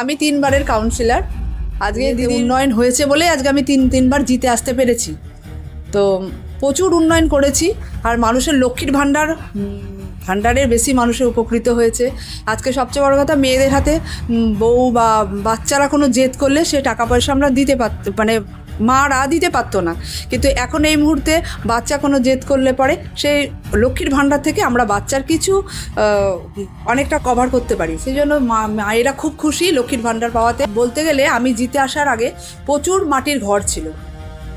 আমি তিনবারের কাউন্সিলার আজকে উন্নয়ন হয়েছে বলে আজকে আমি তিন তিনবার জিতে আসতে পেরেছি। তো প্রচুর উন্নয়ন করেছি আর মানুষের লক্ষ্মীর ভাণ্ডার ভাণ্ডারের বেশি মানুষের উপকৃত হয়েছে। আজকে সবচেয়ে বড় কথা মেয়েদের হাতে বউ বা বাচ্চারা কোনো জেদ করলে সে টাকা পয়সা আমরা দিতে পারত মানে মারা দিতে পারতো না। কিন্তু এখন এই মুহূর্তে বাচ্চা কোনো জেদ করলে পরে সেই লক্ষ্মীর ভাণ্ডার থেকে আমরা বাচ্চার কিছু অনেকটা কভার করতে পারি। সেই জন্য মায়েরা খুব খুশি লক্ষ্মীর ভাণ্ডার পাওয়াতে। বলতে গেলে আমি জিতে আসার আগে প্রচুর মাটির ঘর ছিল।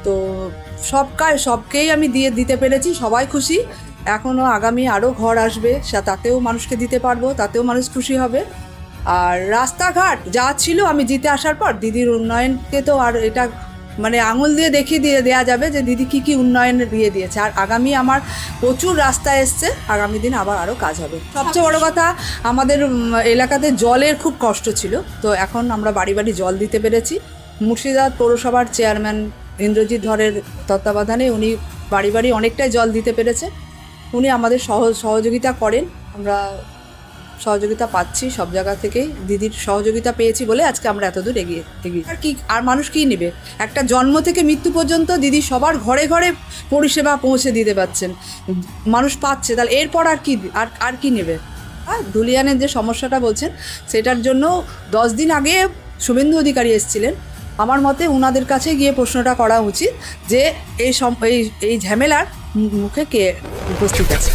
তো সব কাজ সবকেই আমি দিয়ে দিতে পেরেছি, সবাই খুশি। এখনও আগামী আরও ঘর আসবে, সে- তাতেও মানুষকে দিতে পারব, তাতেও মানুষ খুশি হবে। আর রাস্তাঘাট যা ছিল আমি জিতে আসার পর দিদির উন্নয়নকে তো আর এটা মানে আঙুল দিয়ে দেখিয়ে দিয়ে দেওয়া যাবে যে দিদি কী কী উন্নয়ন দিয়ে দিয়েছে। আর আগামী আমার প্রচুর রাস্তা এসছে, আগামী দিন আবার আরও কাজ হবে। সবচেয়ে বড় কথা, আমাদের এলাকাতে জলের খুব কষ্ট ছিল। তো এখন আমরা বাড়ি বাড়ি জল দিতে পেরেছি। মুর্শিদাবাদ পৌরসভার চেয়ারম্যান ইন্দ্রজিৎ ধরের তত্ত্বাবধানে উনি বাড়ি বাড়ি অনেকটাই জল দিতে পেরেছে। উনি আমাদের সহ, সহযোগিতা করেন। আমরা সহযোগিতা পাচ্ছি, সব জায়গা থেকেই। দিদির সহযোগিতা পেয়েছি বলে আজকে আমরা এতদূর এগিয়ে এগিয়ে। আর কি, আর মানুষ কী নেবে? একটা জন্ম থেকে মৃত্যু পর্যন্ত দিদি সবার ঘরে ঘরে পরিষেবা পৌঁছে দিতে পারছেন। মানুষ পাচ্ছে, তাহলে এরপর আর কি, আর আর কী নেবে? আর ধুলিয়ানের যে সমস্যাটা বলছেন, সেটার জন্য দশ দিন আগে শুভেন্দু অধিকারী এসেছিলেন। আমার মতে ওনাদের কাছে গিয়ে প্রশ্নটা করা উচিত যে এই এই ঝামেলার মুখে কে উপস্থিত আছে?